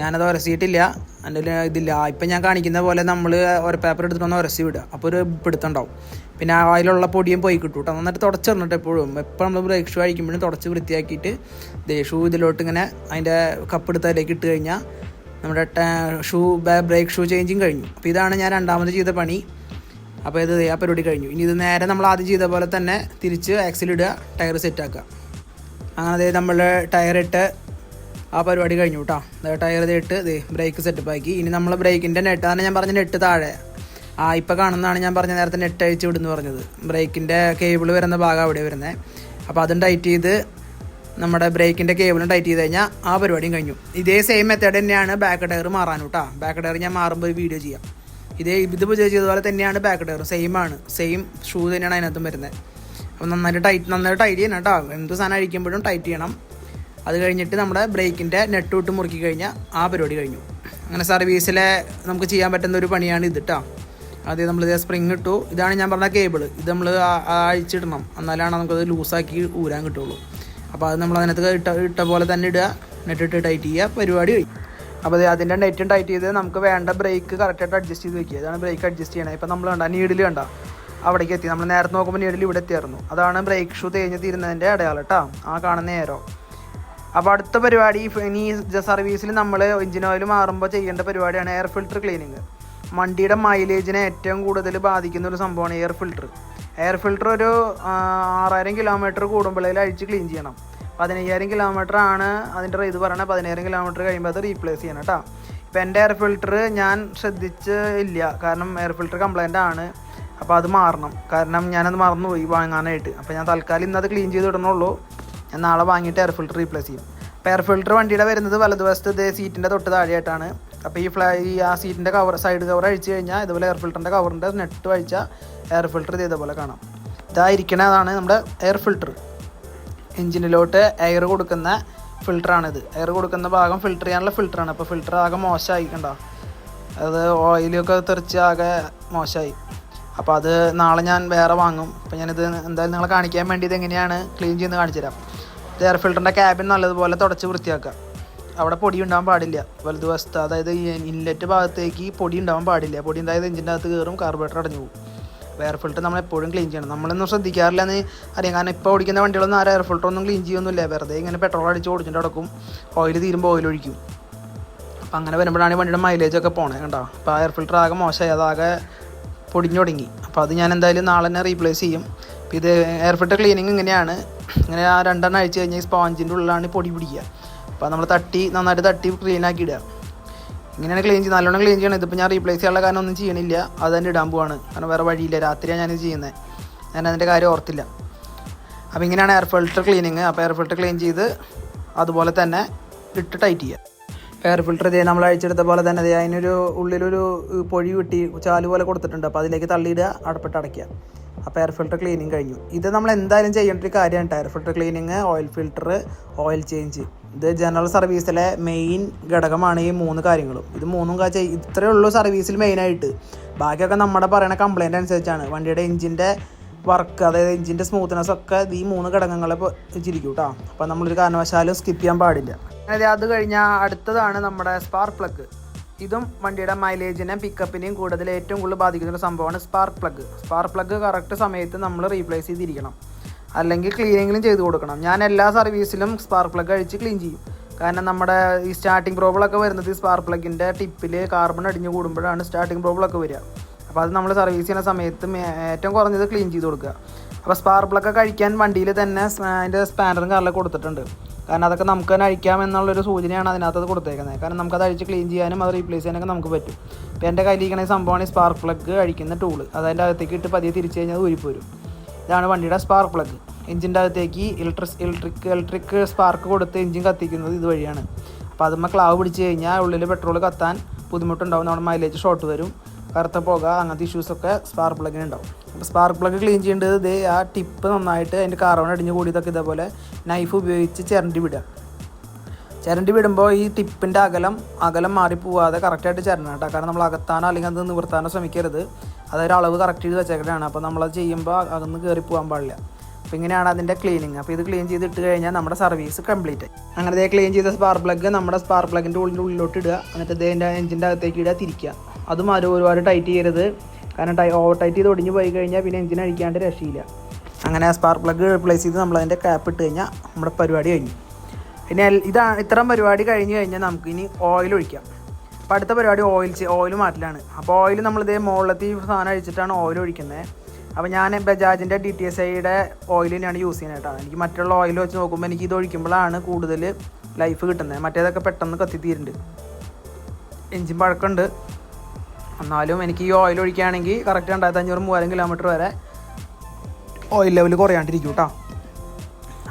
ഞാനത് ഉരസിയിട്ടില്ല. എന്റെ ഇതില്ല. ഇപ്പം ഞാൻ കാണിക്കുന്ന പോലെ നമ്മൾ ഒരു പേപ്പർ എടുത്തിട്ട് ഒന്ന് ഉരസി വിടുക. അപ്പോൾ ഒരു പിടുത്തുണ്ടാവും പിന്നെ അതിലുള്ള പൊടിയും പോയി കിട്ടും കേട്ടോ നന്നായിട്ട് തുടച്ചിടണിട്ട് എപ്പോഴും. എപ്പോൾ നമ്മൾ ബ്രേക്ക് ഷൂ അഴിക്കുമ്പോഴും തുടച്ച് വൃത്തിയാക്കിയിട്ട് ഷൂ ഇതിലോട്ട് ഇങ്ങനെ അതിന്റെ കപ്പ് അതിലേക്ക് ഇട്ട് കഴിഞ്ഞാൽ നമ്മുടെ ഷൂ ബ്രേക്ക് ഷൂ ചേഞ്ചും കഴിഞ്ഞു. അപ്പോൾ ഇതാണ് ഞാൻ രണ്ടാമത് ചെയ്ത പണി. അപ്പോൾ ഇത് ആ പരിപാടി കഴിഞ്ഞു. ഇനി ഇത് നേരെ നമ്മൾ ആദ്യം ചെയ്ത പോലെ തന്നെ തിരിച്ച് ആക്സിലിടുക ടയർ സെറ്റാക്കുക അങ്ങനെ നമ്മൾ ടയർ ഇട്ട് ആ പരിപാടി കഴിഞ്ഞു കേട്ടോ ടയർ ഇട്ട് ദേ ബ്രേക്ക് സെറ്റപ്പ് ആക്കി. ഇനി നമ്മൾ ബ്രേക്കിന്റെ നെറ്റ് അതാണ് ഞാൻ പറഞ്ഞ നെറ്റ് താഴെ. ആ ഇപ്പോൾ കാണുന്നതാണ് ഞാൻ പറഞ്ഞ നേരത്തെ നെറ്റ് അഴിച്ച് വിടുന്നു പറഞ്ഞത്. ബ്രേക്കിന്റെ കേബിൾ വരുന്ന ഭാഗം അവിടെ വരുന്നത് അപ്പോൾ അതും ടൈറ്റ് ചെയ്ത് നമ്മുടെ ബ്രേക്കിന്റെ കേബിളും ടൈറ്റ് ചെയ്ത് കഴിഞ്ഞാൽ ആ പരിപാടിയും കഴിഞ്ഞു. ഇതേ സെയിം മെത്തേഡ് തന്നെയാണ് ബാക്ക് ടയർ മാറാനും കേട്ടോ ബാക്ക് ടയർ ഞാൻ മാറുമ്പോൾ വീഡിയോ ചെയ്യാം. ഇതേ ഇത് ചെയ്തതുപോലെ തന്നെയാണ് ബാക്ക് ടയർ സെയിം ആണ്. സെയിം ഷൂ തന്നെയാണ് അതിനകത്തും വരുന്നത് അപ്പോൾ നന്നായിട്ട് ടൈറ്റ് നന്നായിട്ട് ടൈറ്റ് ചെയ്യണം കേട്ടോ എന്ത് സാധനം അഴിക്കുമ്പോഴും ടൈറ്റ് ചെയ്യണം. അത് കഴിഞ്ഞിട്ട് നമ്മുടെ ബ്രേക്കിന്റെ നെട്ട് വിട്ട് മുറുക്കി കഴിഞ്ഞാൽ ആ പരിപാടി കഴിഞ്ഞു. അങ്ങനെ സർവീസിലെ നമുക്ക് ചെയ്യാൻ പറ്റുന്ന ഒരു പണിയാണ് ഇത് കേട്ടോ അത് നമ്മൾ ഇതേ സ്പ്രിങ് ഇട്ടു. ഇതാണ് ഞാൻ പറഞ്ഞ കേബിൾ ഇത് നമ്മൾ അഴിച്ചിടണം എന്നാലാണ് നമുക്കത് ലൂസാക്കി ഊരാൻ കിട്ടുള്ളൂ. അപ്പോൾ അത് നമ്മൾ അതിനകത്ത് ഇട്ട ഇട്ട പോലെ തന്നെ ഇടുക. നെറ്റ് ഇട്ട് ടൈറ്റ് ചെയ്യുക. പരിപാടി കഴിഞ്ഞു. അപ്പോൾ അതിന്റെ നെറ്റും ടൈറ്റ് ചെയ്ത് നമുക്ക് വേണ്ട ബ്രേക്ക് കറക്റ്റായിട്ട് അഡ്ജസ്റ്റ് ചെയ്ത് വെക്കുക. ഇതാണ് ബ്രേക്ക് അഡ്ജസ്റ്റ് ചെയ്യണത് ഇപ്പം നമ്മൾ കണ്ട നീഡിൽ കണ്ട? അവിടേക്ക് എത്തി. നമ്മൾ നേരത്തെ നോക്കുമ്പോൾ നീഡിൽ ഇവിടെ എത്തിയായിരുന്നു. അതാണ് ബ്രേക്ക് ഷൂ തേഞ്ഞ് തീരുന്നതിന്റെ അടയാളം കേട്ടോ ആ കാണുന്ന നേരോ അപ്പോൾ അടുത്ത പരിപാടി ഇനി സർവീസിൽ നമ്മൾ എഞ്ചിൻ ഓയിൽ മാറുമ്പോൾ ചെയ്യേണ്ട പരിപാടിയാണ് എയർ ഫിൽറ്റർ ക്ലീനിങ് വണ്ടിയുടെ മൈലേജിനെ ഏറ്റവും കൂടുതൽ ബാധിക്കുന്ന ഒരു സംഭവമാണ് എയർ ഫിൽറ്റർ എയർ ഫിൽറ്റർ ഒരു ആറായിരം കിലോമീറ്റർ കൂടുമ്പോഴേലും അഴിച്ച് ക്ലീൻ ചെയ്യണം. പതിനയ്യായിരം കിലോമീറ്റർ ആണ് അതിന്റെ ഇത് പറയണത് പതിനായിരം കിലോമീറ്റർ കഴിയുമ്പോൾ അത് റീപ്ലേസ് ചെയ്യണം കേട്ടോ ഇപ്പം എന്റെ എയർ ഫിൽറ്റർ ഞാൻ ശ്രദ്ധിച്ച് ഇല്ല. കാരണം എയർ ഫിൽറ്റർ കംപ്ലൈന്റ് ആണ്. അപ്പോൾ അത് മാറണം. കാരണം ഞാനത് മറന്നുപോയി വാങ്ങാനായിട്ട്. അപ്പോൾ ഞാൻ തൽക്കാലം ഇന്നത് ക്ലീൻ ചെയ്ത് ഇടണുള്ളൂ ഞാൻ നാളെ വാങ്ങിയിട്ട് എയർ ഫിൽറ്റർ റീപ്ലേസ് ചെയ്യും. അപ്പോൾ എയർ ഫിൽറ്റർ വണ്ടിയുടെ വരുന്നത് വലതുവശത്ത് ഇതേ സീറ്റിന്റെ തൊട്ട് താഴെയായിട്ടാണ്. അപ്പോൾ ഈ ഫ്ലാ ഈ ആ സീറ്റിന്റെ കവർ സൈഡ് കവർ അഴിച്ച് കഴിഞ്ഞാൽ ഇതുപോലെ എയർ ഫിൽറ്ററിന്റെ കവറിന്റെ നെറ്റ് അഴിച്ചാൽ എയർ ഫിൽറ്റർ ഇതേപോലെ കാണാം. ഇതായിരിക്കണതാണ് നമ്മുടെ എയർ ഫിൽറ്റർ എഞ്ചിനിലോട്ട് എയർ കൊടുക്കുന്ന ഫിൽറ്ററാണിത് എയർ കൊടുക്കുന്ന ഭാഗം ഫിൽറ്റർ ചെയ്യാനുള്ള ഫിൽറ്ററാണ് അപ്പോൾ ഫിൽറ്റർ ആകെ മോശമായി കണ്ടോ? അത് ഓയിലൊക്കെ തെറിച്ച് ആകെ മോശമായി. അപ്പോൾ അത് നാളെ ഞാൻ വേറെ വാങ്ങും. അപ്പോൾ ഞാനിത് എന്തായാലും നിങ്ങളെ കാണിക്കാൻ വേണ്ടി ഇത് എങ്ങനെയാണ് ക്ലീൻ ചെയ്യുന്നത് കാണിച്ചു തരാം എയർ ഫിൽറ്ററിന്റെ ക്യാബിൻ നല്ലതുപോലെ തുടച്ച് വൃത്തിയാക്കുക. അവിടെ പൊടി ഉണ്ടാവാൻ പാടില്ല. വലതുവശത്ത് അതായത് ഇൻലെറ്റ് ഭാഗത്തേക്ക് പൊടി ഉണ്ടാവാൻ പാടില്ല. പൊടി ഉണ്ടായത് എഞ്ചിന്റെ അകത്ത് കയറും കാർബറേറ്റർ അടഞ്ഞു പോകും. എയർ ഫിൽറ്റർ നമ്മൾ എപ്പോഴും ക്ലീൻ ചെയ്യണം. നമ്മളൊന്നും ശ്രദ്ധിക്കാറില്ല എന്ന് അറിയാം. കാരണം ഇപ്പോൾ ഓടിക്കുന്ന വണ്ടികളൊന്നും ആരും എയർ ഫിൽറ്റർ ഒന്നും ക്ലീൻ ചെയ്യൊന്നുമില്ല. വെറുതെ ഇങ്ങനെ പെട്രോൾ അടിച്ച് ഓടിച്ചിട്ട് അടക്കും ഓയിൽ തീരുമ്പോൾ ഓയിൽ ഒഴിക്കും. അപ്പം അങ്ങനെ വരുമ്പോഴാണ് വണ്ടിയുടെ മൈലേജ് ഒക്കെ പോണേ കണ്ടോ? അപ്പോൾ എയർ ഫിൽറ്റർ ആകെ മോശമായി. അതാകെ പൊടിഞ്ഞു തുടങ്ങി. അപ്പോൾ അത് ഞാൻ എന്തായാലും നാളെ തന്നെ റീപ്ലേസ് ചെയ്യും. അപ്പോൾ ഇത് എയർ ഫിൽറ്റർ ക്ലീനിങ് ഇങ്ങനെയാണ്. ഇങ്ങനെ ആ രണ്ടെണ്ണം അഴിച്ച് കഴിഞ്ഞാൽ സ്പോഞ്ചിന്റെ ഉള്ളിലാണ് പൊടി പിടിക്കുക. അപ്പോൾ നമ്മൾ തട്ടി നന്നായിട്ട് തട്ടി ക്ലീൻ ആക്കി ഇടുക ഇങ്ങനെയാണ് ക്ലീൻ ചെയ്യുന്നത് നല്ലോണം ക്ലീൻ ചെയ്യണം. ഇതിപ്പോൾ ഞാൻ റീപ്ലേസ് ചെയ്യാനുള്ള കാരണം ഒന്നും ചെയ്യണില്ല. അത് തന്നെ ഇടാൻ പോവാണ്. കാരണം വേറെ വഴിയില്ല. രാത്രിയാണ് ഞാനിത് ചെയ്യുന്നത് ഞാൻ അതിന്റെ കാര്യം ഓർത്തില്ല. അപ്പോൾ ഇങ്ങനെയാണ് എയർ ഫിൽറ്റർ ക്ലീനിങ് അപ്പോൾ എയർ ഫിൽറ്റർ ക്ലീൻ ചെയ്ത് അതുപോലെ തന്നെ ഇട്ട് ടൈറ്റ് ചെയ്യുക. എയർ ഫിൽറ്റർ ചെയ്ത് നമ്മൾ അഴിച്ചെടുത്ത പോലെ തന്നെ അതിനൊരു ഉള്ളിലൊരു പൊഴി വെട്ടി ചാൽ പോലെ കൊടുത്തിട്ടുണ്ട്. അപ്പോൾ അതിലേക്ക് തള്ളിയിടുക അടപ്പെട്ട് അടയ്ക്കുക. അപ്പോൾ എയർ ഫിൽറ്റർ ക്ലീനിങ് കഴിഞ്ഞു. ഇത് നമ്മൾ എന്തായാലും ചെയ്യേണ്ട ഒരു കാര്യമാണ് air filter cleaning oil filter oil change ഇത് ജനറൽ സർവീസിലെ മെയിൻ ഘടകമാണ് ഈ മൂന്ന് കാര്യങ്ങളും. ഇത് മൂന്നും കാ ചെയ് ഇത്രയേ ഉള്ളൂ സർവീസിൽ മെയിനായിട്ട് ബാക്കിയൊക്കെ നമ്മുടെ പറയുന്ന കംപ്ലൈന്റ് അനുസരിച്ചാണ്. വണ്ടിയുടെ എഞ്ചിന്റെ വർക്ക് അതായത് എഞ്ചിന്റെ സ്മൂത്ത്നെസ് ഒക്കെ ഈ മൂന്ന് ഘടകങ്ങളെ വെച്ചിരിക്കും കേട്ടോ അപ്പോൾ നമ്മളൊരു കാരണവശാലും സ്കിപ്പ് ചെയ്യാൻ പാടില്ല. അതായത് അത് കഴിഞ്ഞാൽ അടുത്തതാണ് നമ്മുടെ സ്പാർക്ക് പ്ലഗ് ഇതും വണ്ടിയുടെ മൈലേജിനെയും പിക്കപ്പിനെയും കൂടുതൽ ഏറ്റവും കൂടുതൽ ബാധിക്കുന്ന ഒരു സംഭവമാണ് spark plug spark plug correct സമയത്ത് നമ്മൾ റീപ്ലേസ് ചെയ്തിരിക്കണം. അല്ലെങ്കിൽ ക്ലീനിങ്ങിലും ചെയ്ത് കൊടുക്കണം. ഞാൻ എല്ലാ സർവീസിലും സ്പാർക്ക് പ്ലഗ് അഴിച്ച് ക്ലീൻ ചെയ്യും. കാരണം നമ്മുടെ ഈ സ്റ്റാർട്ടിംഗ് പ്രോബ്ലം ഒക്കെ വരുന്നത് ഈ സ്പാർക്ക് പ്ലഗിന്റെ ടിപ്പിൽ കാർബൺ അടിഞ്ഞു കൂടുമ്പോഴാണ് സ്റ്റാർട്ടിംഗ് പ്രോബ്ലം ഒക്കെ വരിക. അപ്പോൾ അത് നമ്മൾ സർവീസ് ചെയ്യുന്ന സമയത്ത് ഏറ്റവും കുറഞ്ഞത് ക്ലീൻ ചെയ്ത് കൊടുക്കുക. അപ്പോൾ സ്പാർക്ക് പ്ലഗ് കഴിക്കാൻ വണ്ടിയിൽ തന്നെ അതിന്റെ സ്പാനറും കാറിലൊക്കെ കൊടുത്തിട്ടുണ്ട്. കാരണം അതൊക്കെ നമുക്ക് തന്നെ അഴിക്കാം എന്നുള്ളൊരു സൂചനയാണ് അതിനകത്ത് അത് കൊടുത്തേക്കുന്നത്. കാരണം നമുക്കത് അഴിച്ച് ക്ലീൻ ചെയ്യാനും അത് റീപ്ലേസ് ചെയ്യാനൊക്കെ നമുക്ക് പറ്റും. ഇപ്പോൾ എന്റെ കയ്യിലിരിക്കുന്ന സംഭവമാണ് ഈ സ്പാർക്ക് പ്ലഗ് അഴിക്കുന്ന ടൂൾ അത് അതിന്റെ അകത്തേക്ക് ഇട്ട് പതിയെ തിരിച്ചു കഴിഞ്ഞാൽ ഊരിപ്പോരും ഇതാണ് വണ്ടിയുടെ സ്പാർക്ക് പ്ലഗ് എഞ്ചിന്റെ അകത്തേക്ക് ഇലക്ട്രിക് ഇലക്ട്രിക് ഇലക്ട്രിക് സ്പാർക്ക് കൊടുത്ത് എഞ്ചിൻ കത്തിക്കുന്നത് ഇതുവഴിയാണ്. അപ്പോൾ അതുമ്മ ക്ലാവ് പിടിച്ച് കഴിഞ്ഞാൽ ഉള്ളിൽ പെട്രോൾ കത്താൻ ബുദ്ധിമുട്ടുണ്ടാവും. നമ്മുടെ മൈലേജ് ഷോർട്ട് വരും. കറുത്ത പുക അങ്ങനത്തെ ഇഷ്യൂസൊക്കെ സ്പാർക്ക് പ്ലഗിന് ഉണ്ടാവും അപ്പോൾ സ്പാർക്ക് പ്ലഗ് ക്ലീൻ ചെയ്യേണ്ടത് ഇതേ ആ ടിപ്പ് നന്നായിട്ട് അതിന്റെ കാർബൺ അടിഞ്ഞ് കൂടിയതൊക്കെ ഇതേപോലെ നൈഫ് ഉപയോഗിച്ച് ചിരണ്ടി വിടുക. ചിരണ്ടി വിടുമ്പോൾ ഈ ടിപ്പിന്റെ അകലം അകലം മാറി പോവാതെ കറക്റ്റായിട്ട് ചിരണം കേട്ടോ. കാരണം നമ്മൾ അകത്താനോ അല്ലെങ്കിൽ അത് നിവർത്താനോ ശ്രമിക്കരുത്. അതൊരു അളവ് കറക്റ്റ് ചെയ്ത് വെച്ചേക്കലാണ് അപ്പോൾ നമ്മളത് ചെയ്യുമ്പോൾ അകന്ന് കയറി പോകാൻ പാടില്ല. അപ്പോൾ ഇങ്ങനെയാണ് അതിന്റെ ക്ലീനിങ് അപ്പോൾ ഇത് ക്ലീൻ ചെയ്ത് ഇട്ട് കഴിഞ്ഞാൽ നമ്മുടെ സർവീസ് കംപ്ലീറ്റ് ആയി. അങ്ങനെ ഇതേ ക്ലീൻ ചെയ്ത സ്പാർ പ്ലഗ് നമ്മുടെ സ്പാർ പ്ലഗിന്റെ ഉള്ളിന്റെ ഉള്ളിലോട്ട് ഇടുക. എന്നിട്ട് ഇതിന്റെ എഞ്ചിന്റെ അകത്തേക്ക് ഇടുക തിരിക്കുക. അതും അത് ഒരുപാട് ടൈറ്റ് ചെയ്യരുത്. കാരണം ടൈ ഓവർ ടൈറ്റ് ചെയ്ത് ഒടിഞ്ഞ് പോയി കഴിഞ്ഞാൽ പിന്നെ എഞ്ചിൻ അഴിക്കാണ്ട് രക്ഷയില്ല. അങ്ങനെ സ്പാർ പ്ലഗ് റിപ്ലേസ് ചെയ്ത് നമ്മൾ നമ്മളതിന്റെ ക്യാപ്പ് ഇട്ട് കഴിഞ്ഞാൽ നമ്മുടെ പരിപാടി കഴിഞ്ഞു. പിന്നെ ഇതാ ഇത്തരം പരിപാടി കഴിഞ്ഞ് കഴിഞ്ഞാൽ നമുക്കിനി ഓയിൽ ഒഴിക്കാം. അപ്പോൾ അടുത്ത പരിപാടി ഓയിൽ ഓയിൽ മാറ്റലാണ്. അപ്പോൾ ഓയിൽ നമ്മളിതേ മുകളിലത്തെ ഈ സാധനം അഴിച്ചിട്ടാണ് ഓയിൽ ഒഴിക്കുന്നത് അപ്പോൾ ഞാൻ ബജാജിന്റെ ഡി ടി എസ് ഐയുടെ ഓയിൽ തന്നെയാണ് യൂസ് ചെയ്യുന്നത് കേട്ടോ. എനിക്ക് മറ്റുള്ള ഓയിൽ വെച്ച് നോക്കുമ്പോൾ എനിക്ക് ഇത് ഒഴിക്കുമ്പോഴാണ് കൂടുതൽ ലൈഫ് കിട്ടുന്നത് മറ്റേതൊക്കെ പെട്ടെന്ന് കത്തിത്തീരുന്നുണ്ട് എഞ്ചിൻ പഴക്കമുണ്ട് എന്നാലും എനിക്ക് ഈ ഓയിൽ ഒഴിക്കുകയാണെങ്കിൽ കറക്റ്റ് രണ്ടായിരത്തി അഞ്ഞൂറ് മൂവായിരം കിലോമീറ്റർ വരെ ഓയിൽ ലെവൽ കുറയാണ്ടിരിക്കും കേട്ടോ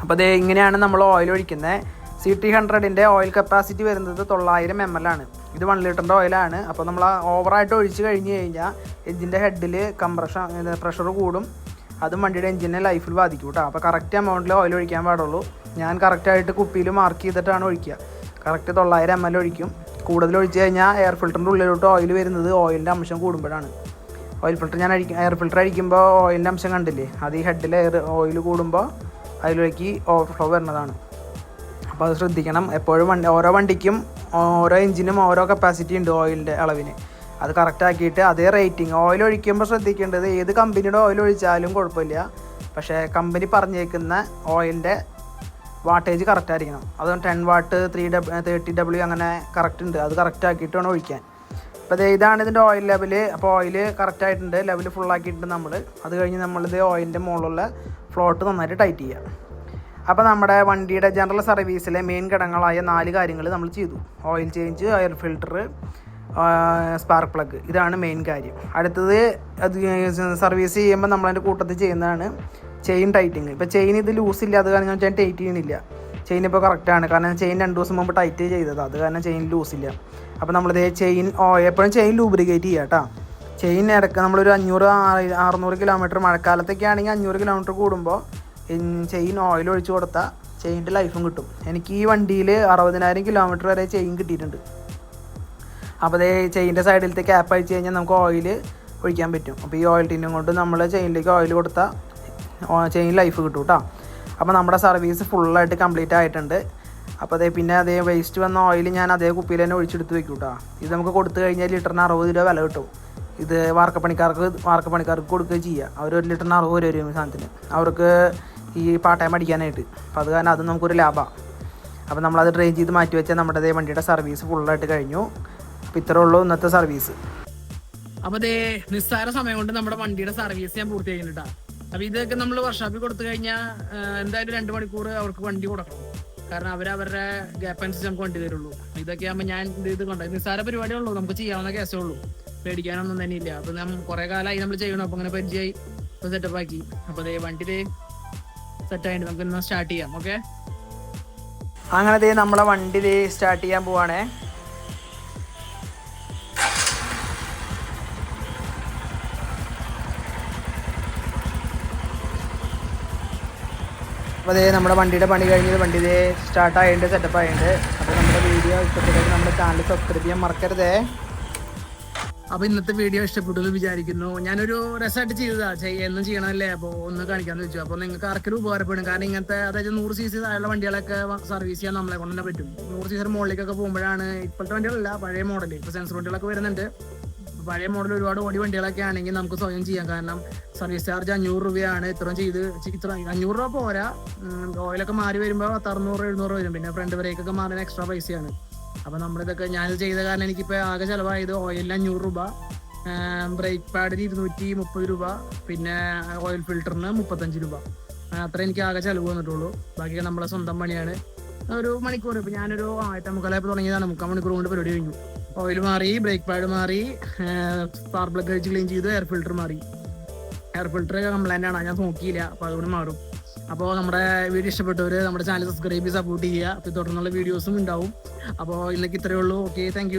അപ്പോൾ ദേ ഇങ്ങനെയാണ് നമ്മൾ ഓയിൽ ഒഴിക്കുന്നത് സി ടി ഹൺഡ്രഡിന്റെ ഓയിൽ കപ്പാസിറ്റി വരുന്നത് തൊള്ളായിരം എം എൽ ആണ്. ഇത് വൺ ലിറ്ററിന്റെ ഓയിലാണ് അപ്പോൾ നമ്മൾ ഓവറായിട്ട് ഒഴിച്ച് കഴിഞ്ഞ് കഴിഞ്ഞാൽ എഞ്ചിന്റെ ഹെഡിൽ കംപ്രഷൻ പ്രഷർ കൂടും. അതും വണ്ടിയുടെ എഞ്ചിനെ ലൈഫിൽ ബാധിക്കും കേട്ടോ അപ്പോൾ കറക്റ്റ് എമൗണ്ടിൽ ഓയിൽ ഒഴിക്കാൻ പാടുള്ളൂ. ഞാൻ കറക്റ്റായിട്ട് കുപ്പിയിൽ മാർക്ക് ചെയ്തിട്ടാണ് ഒഴിക്കുക. കറക്റ്റ് തൊള്ളായിരം എം എൽ ഒഴിക്കും. കൂടുതൽ ഒഴിച്ച് കഴിഞ്ഞാൽ എയർ ഫിൽറ്ററിന്റെ ഉള്ളിലോട്ട് ഓയിൽ വരുന്നത് ഓയിലിന്റെ അംശം കൂടുമ്പോഴാണ്. ഓയിൽ ഫിൽറ്റർ ഞാൻ അടിക്കും എയർ ഫിൽറ്റർ അടിക്കുമ്പോൾ ഓയിലിന്റെ അംശം കണ്ടില്ലേ? അത് ഈ ഹെഡിൽ എയർ ഓയിൽ കൂടുമ്പോൾ അതിലേക്ക് ഓവർഫ്ലോ വരുന്നതാണ്. അപ്പോൾ അത് ശ്രദ്ധിക്കണം. എപ്പോഴും വണ്ടി ഓരോ വണ്ടിക്കും ഓരോ എഞ്ചിനും ഓരോ കപ്പാസിറ്റി ഉണ്ട് ഓയിലിന്റെ അളവിന്. അത് കറക്റ്റാക്കിയിട്ട് അതേ റേറ്റിംഗ് ഓയിൽ ഒഴിക്കുമ്പോൾ ശ്രദ്ധിക്കേണ്ടത് ഏത് കമ്പനിയുടെ ഓയിൽ ഒഴിച്ചാലും കുഴപ്പമില്ല. പക്ഷേ കമ്പനി പറഞ്ഞേക്കുന്ന ഓയിലിന്റെ വാട്ടേജ് കറക്റ്റ് ആയിരിക്കണം. അത് ten watt three dub thirty W അങ്ങനെ കറക്റ്റ് ഉണ്ട്. അത് കറക്റ്റ് ആക്കിയിട്ട് വേണം ഒഴിക്കാൻ അപ്പോൾ ഇതാണ് ഇതിന്റെ ഓയിൽ ലെവൽ അപ്പോൾ ഓയിൽ കറക്റ്റ് ആയിട്ടുണ്ട്. ലെവൽ ഫുൾ ആക്കിയിട്ടുണ്ട് നമ്മൾ അത് കഴിഞ്ഞ് നമ്മളിത് ഓയിലിന്റെ മുകളിലുള്ള ഫ്ലോട്ട് നന്നായിട്ട് ടൈറ്റ് ചെയ്യുക അപ്പോൾ നമ്മുടെ വണ്ടിയുടെ ജനറൽ സർവീസിലെ മെയിൻ ഘടകങ്ങളായ നാല് കാര്യങ്ങൾ നമ്മൾ ചെയ്തു. Oil change air filter spark plug ഇതാണ് മെയിൻ കാര്യം. അടുത്തത് അത് സർവീസ് ചെയ്യുമ്പോൾ നമ്മളതിന്റെ കൂട്ടത്തിൽ ചെയ്യുന്നതാണ് ചെയിൻ ടൈറ്റിങ്. ഇപ്പോൾ ചെയിൻ ഇത് ലൂസ് ഇല്ല അത് കാരണം ഞാൻ ടൈറ്റ് ചെയ്യുന്നില്ല. ചെയിൻ ഇപ്പോൾ കറക്റ്റാണ് കാരണം ചെയിൻ രണ്ട് ദിവസം മുമ്പ് ടൈറ്റ് ചെയ്തത്. അത് കാരണം ചെയിൻ ലൂസ് ഇല്ല. അപ്പോൾ നമ്മളിത് ചെയിൻ ഓ എപ്പോഴും ചെയിൻ ലൂബ്രിക്കേറ്റ് ചെയ്യുക കേട്ടോ ചെയിൻ ഇടയ്ക്ക് നമ്മളൊരു അഞ്ഞൂറ് അറുന്നൂറ് കിലോമീറ്റർ മഴക്കാലത്തൊക്കെ ആണെങ്കിൽ അഞ്ഞൂറ് കിലോമീറ്റർ കൂടുമ്പോൾ ചെയിൻ ഓയിൽ ഒഴിച്ചു കൊടുത്താൽ ചെയിന്റെ ലൈഫും കിട്ടും. എനിക്ക് ഈ വണ്ടിയിൽ അറുപതിനായിരം കിലോമീറ്റർ വരെ ചെയിൻ കിട്ടിയിട്ടുണ്ട്. അപ്പോൾ അതേ ചെയിന്റെ സൈഡിലത്തെ ക്യാപ്പ് അഴിച്ച് കഴിഞ്ഞാൽ നമുക്ക് ഓയിൽ ഒഴിക്കാൻ പറ്റും. അപ്പോൾ ഈ ഓയിൽ ടിന്നും കൊണ്ട് നമ്മൾ ചെയിനിലേക്ക് ഓയിൽ കൊടുത്താൽ ചെയിൻ ലൈഫ് കിട്ടും കേട്ടോ അപ്പോൾ നമ്മുടെ സർവീസ് ഫുള്ളായിട്ട് കംപ്ലീറ്റ് ആയിട്ടുണ്ട്. അപ്പോൾ അതേ പിന്നെ അതേ വേസ്റ്റ് വന്ന ഓയിൽ ഞാൻ അതേ കുപ്പിയിൽ തന്നെ ഒഴിച്ചെടുത്ത് വെക്കും കേട്ടോ ഇത് നമുക്ക് കൊടുത്തു കഴിഞ്ഞാൽ ലിറ്ററിന് അറുപത് രൂപ വില കിട്ടും. ഇത് വാർക്കപ്പണിക്കാർക്ക് വാർക്കപ്പണിക്കാർക്ക് കൊടുക്കുകയും ചെയ്യുക അവർ ഒരു ലിറ്ററിന് അറുപത് രൂപ വരും സാധനത്തിന്. അവർക്ക് ഈ പാർട്ട് ടൈം അടിക്കാനായിട്ട്. അപ്പോൾ അത് കാരണം അത് നമുക്കൊരു ലാഭമാണ് അപ്പോൾ നമ്മളത് ട്രെയിൻ ചെയ്ത് മാറ്റി വെച്ചാൽ നമ്മുടെ അതേ വണ്ടിയുടെ സർവീസ് ഫുള്ളായിട്ട് കഴിഞ്ഞു. അപ്പോൾ ഇത്രേ ഉള്ളൂ ഇന്നത്തെ സർവീസ് അപ്പോൾ അതേ നിസ്സാര സമയം കൊണ്ട് നമ്മുടെ വണ്ടിയുടെ സർവീസ് ഞാൻ പൂർത്തിയാക്കിട്ടാ അപ്പൊ ഇതൊക്കെ നമ്മൾ വർഷാപ്പിൽ കൊടുത്തു കഴിഞ്ഞാൽ എന്തായാലും രണ്ട് മണിക്കൂർ അവർക്ക് വണ്ടി കൊടുക്കണം. കാരണം അവർ അവരുടെ ഗ്യാപ്പ് അനുസരിച്ച് നമുക്ക് വണ്ടി തരുള്ളൂ. ഇതൊക്കെ ആകുമ്പോൾ ഞാൻ ഇത് ഇത് കൊണ്ടു നിസ്സാര പരിപാടിയേ ഉള്ളൂ നമുക്ക് ചെയ്യാവുന്ന കേസേ ഉള്ളൂ. പേടിക്കാനൊന്നും തന്നെ ഇല്ല. അപ്പൊ നമ്മൾ കുറെ കാലമായി നമ്മൾ ചെയ്യണം അപ്പൊ അങ്ങനെ പരിചയമായി. സെറ്റപ്പ് ആക്കി. അപ്പൊ വണ്ടി സെറ്റ് ആയിട്ട് നമുക്ക് സ്റ്റാർട്ട് ചെയ്യാം. ഓക്കെ അങ്ങനെ ദേ നമ്മളെ വണ്ടി സ്റ്റാർട്ട് ചെയ്യാൻ പോവാണേ. അപ്പോൾ അതേ നമ്മുടെ വണ്ടിയുടെ പണി കഴിഞ്ഞത് വണ്ടി ഇതേ സ്റ്റാർട്ട് ആയിട്ടുണ്ട് സെറ്റപ്പ് ആയിട്ടുണ്ട് അപ്പോൾ നമ്മുടെ വീഡിയോ ഇഷ്ടപ്പെട്ടെങ്കിൽ നമ്മുടെ ചാനൽ സബ്സ്ക്രൈബ് ചെയ്യാൻ മറക്കരുതേ. അപ്പോൾ ഇന്നത്തെ വീഡിയോ ഇഷ്ടപ്പെട്ടു എന്ന് വിചാരിക്കുന്നു. ഞാനൊരു രസമായിട്ട് ചെയ്തതാ. എന്നും ചെയ്യണമല്ലേ അപ്പോൾ ഒന്ന് കാണിക്കാമെന്ന് വെച്ചു. അപ്പോൾ നിങ്ങൾക്ക് ആർക്കൊരു ഉപകാരപ്പെടും. കാരണം ഇങ്ങനത്തെ അതായത് നൂറ് സി സി താഴെയുള്ള വണ്ടികളൊക്കെ സർവീസ് ചെയ്യാൻ നമ്മളെ കൊണ്ട് തന്നെ പറ്റും. നൂറ് സി സി മുകളിലേക്കൊക്കെ പോകുമ്പോഴാണ് ഇപ്പോഴത്തെ വണ്ടികളല്ല പഴയ മോഡൽ ഇപ്പോൾ സെൻസർ വണ്ടികളൊക്കെ വരുന്നുണ്ട്. പഴയ മോഡൽ ഒരുപാട് ഓടി വണ്ടികളൊക്കെ ആണെങ്കിൽ നമുക്ക് സ്വയം ചെയ്യാം. കാരണം സർവീസ് ചാർജ് അഞ്ഞൂറ് രൂപയാണ്. ഇത്രയും ചെയ്ത് ഇത്ര അഞ്ഞൂറ് രൂപ പോരാ. ഓയിലൊക്കെ മാറി വരുമ്പോൾ പത്ത് അറുന്നൂറ് എഴുന്നൂറ് വരും. പിന്നെ ഫ്രണ്ട് ബ്രേക്കൊക്കെ മാറുന്ന എക്സ്ട്രാ പൈസയാണ്. അപ്പം നമ്മളിതൊക്കെ ഞാനിത് ചെയ്ത കാരണം എനിക്കിപ്പോൾ ആകെ ചിലവായത് ഓയിലിന് അഞ്ഞൂറ് രൂപ ബ്രേക്ക് പാഡിന് ഇരുന്നൂറ്റി മുപ്പത് രൂപ പിന്നെ ഓയിൽ ഫിൽറ്ററിന് മുപ്പത്തഞ്ച് രൂപ. അത്ര എനിക്ക് ആകെ ചിലവ് വന്നിട്ടുള്ളൂ. ബാക്കിയൊക്കെ നമ്മളെ സ്വന്തം പണിയാണ്. ഒരു മണിക്കൂർ. ഇപ്പം ഞാനൊരു ആയിരത്തി മുക്കാലായപ്പോൾ തുടങ്ങിയതാണ്. മുക്കാൽ മണിക്കൂർ കൊണ്ട് പരിപാടി കഴിഞ്ഞു. ഓയിൽ മാറി ബ്രേക്ക് പാഡ് മാറി സ്പാർ പ്ലഗ് വെച്ച് ക്ലീൻ ചെയ്തു എയർ ഫിൽറ്റർ മാറി. എയർ ഫിൽറ്റർ കംപ്ലൈന്റ് ആണ്. ഞാൻ നോക്കിയില്ല. അപ്പൊ അതുകൊണ്ട് മാറും. അപ്പോൾ നമ്മുടെ വീഡിയോ ഇഷ്ടപ്പെട്ടവര് നമ്മുടെ ചാനൽ സബ്സ്ക്രൈബ് ചെയ്ത് സപ്പോർട്ട് ചെയ്യുക അപ്പോൾ തുടർന്നുള്ള വീഡിയോസും ഉണ്ടാവും. അപ്പോൾ ഇന്നേക്ക് ഇത്രയേ ഉള്ളൂ. Okay thank